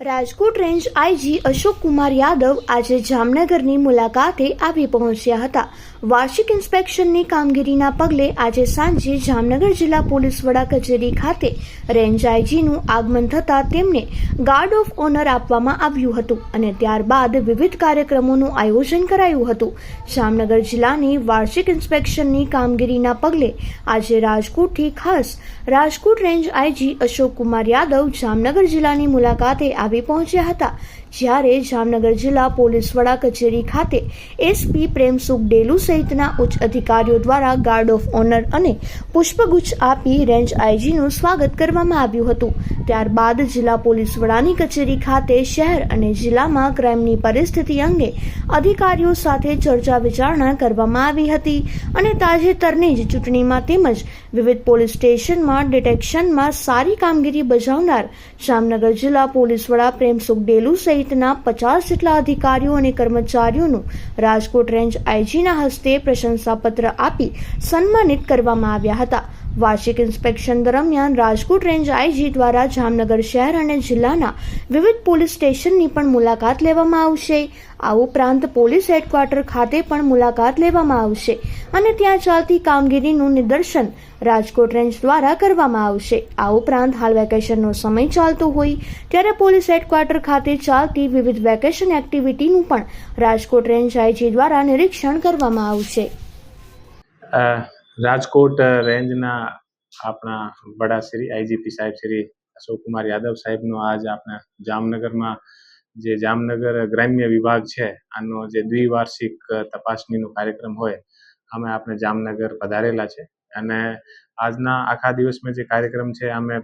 Rajkot range IG Ashok Kumar Yadav આજે જામનગરની મુલાકાતે આવી પહોંચ્યા હતા. વાર્ષિક ઇન્સ્પેક્શનની કામગીરીના પગલે આજે સાંજે જામનગર જિલ્લા પોલીસ વડા કચેરી ખાતે રેન્જ આઈજીનું આગમન થતાં તેમને ગાર્ડ ઓફ ઓનર આપવામાં આવ્યું હતું અને ત્યારબાદ વિવિધ કાર્યક્રમોનું આયોજન કરાયું હતું. જામનગર જિલ્લાની વાર્ષિક ઇન્સ્પેક્શનની કામગીરીના પગલે આજે રાજકોટથી ખાસ રાજકોટ રેન્જ આઈજી અશોક કુમાર યાદવ જામનગર જિલ્લાની મુલાકાતે આવી પહોંચ્યા હતા. જ્યારે જામનગર જિલ્લા પોલીસ વડા કચેરી ખાતે એસપી પ્રેમસુખ ડેલુ સહિતના ઉચ્ચ અધિકારીઓ દ્વારા ગાર્ડ ઓફ ઓનર અને પુષ્પગુચ્છ આપી રેન્જ આઈજીનું સ્વાગત કરવામાં આવ્યું હતું. ત્યારબાદ જિલ્લા પોલીસ વડાની કચેરી ખાતે શહેર અને જિલ્લામાં ક્રાઇમની પરિસ્થિતિ અંગે અધિકારીઓ સાથે ચર્ચા વિચારણા કરવામાં આવી હતી અને તાજેતરની જ ચૂંટણીમાં તેમજ વિવિધ પોલીસ સ્ટેશનમાં ડિટેક્શનમાં સારી કામગીરી બજાવનાર જામનગર જિલ્લા પોલીસ વડા પ્રેમસુખ ડેલુ સહિતના પચાસ જેટલા અધિકારીઓ અને કર્મચારીઓનું રાજકોટ રેન્જ આઈજીના હસ્તે પ્રશંસાપત્ર આપી સન્માનિત કરવામાં આવ્યા હતા. વાર્ષિક ઇન્સ્પેક્શન દરમિયાન રાજકોટ રેન્જ આઈજી દ્વારા જામનગર શહેર અને જિલ્લાના વિવિધ પોલીસ સ્ટેશનની પણ મુલાકાત લેવામાં આવશે. આ ઉપરાંત પોલીસ હેડક્વાર્ટર ખાતે પણ મુલાકાત લેવામાં આવશે. અને ત્યાં ચાલતી કામગીરીનું નિદર્શન રાજકોટ રેન્જ દ્વારા કરવામાં આવશે. આ ઉપરાંત હાલ વેકેશનનો સમય ચાલતો હોય, ત્યારે પોલીસ હેડક્વાર્ટર ખાતે ચાલતી વિવિધ વેકેશન એક્ટિવિટીનું પણ રાજકોટ રેન્જ આઈજી દ્વારા નિરીક્ષણ કરવામાં આવશે. રાજકોટ રેન્જના આપણા વડા શ્રી આઈજીપી સાહેબ શ્રી અશોક કુમાર યાદવ સાહેબનો આજ આપણા જામનગરમાં જે જામનગર ગ્રામ્ય વિભાગ છે, આનો જે દ્વિવાર્ષિક તપાસણીનો કાર્યક્રમ હોય અમે આપણે જામનગર પધારેલા છે. અને આજના આખા દિવસમાં જે કાર્યક્રમ છે, અમે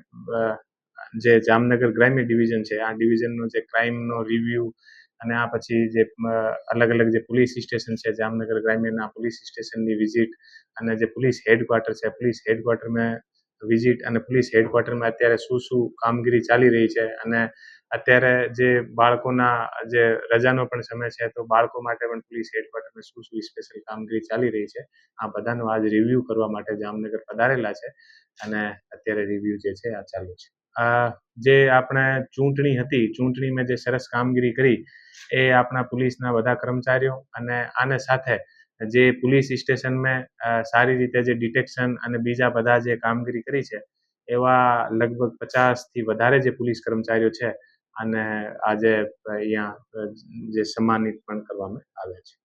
જે જામનગર ગ્રામ્ય ડિવિઝન છે, આ ડિવિઝનનો જે ક્રાઇમનો રિવ્યુ અને આ પછી જે અલગ અલગ જે પોલીસ સ્ટેશન છે, જામનગર ગ્રામ્યના પોલીસ સ્ટેશનની વિઝિટ અને જે પોલીસ હેડક્વાર્ટર છે, પોલીસ હેડક્વાર્ટરમાં વિઝિટ અને પોલીસ હેડક્વાર્ટરમાં અત્યારે શું શું કામગીરી ચાલી રહી છે અને અત્યારે જે બાળકોના જે રજાનો પણ સમય છે, તો બાળકો માટે પણ પોલીસ હેડક્વાર્ટરમાં શું શું સ્પેશિયલ કામગીરી ચાલી રહી છે, આ બધાનો આજ રિવ્યૂ કરવા માટે જામનગર પધારેલા છે અને અત્યારે રિવ્યૂ જે છે, આ ચાલુ છે. જે આપણે ચૂંટણી હતી ચૂંટણીમાં જે સરસ કામગીરી કરી, એ આપણા પોલીસના બધા કર્મચારીઓ અને આને સાથે જે પોલીસ સ્ટેશનમાં સારી રીતે જે ડિટેક્શન અને બીજા બધા જે કામગીરી કરી છે, એવા લગભગ પચાસથી વધારે જે પોલીસ કર્મચારીઓ છે અને આજે અહીંયા જે સન્માનિત પણ કરવામાં આવે છે.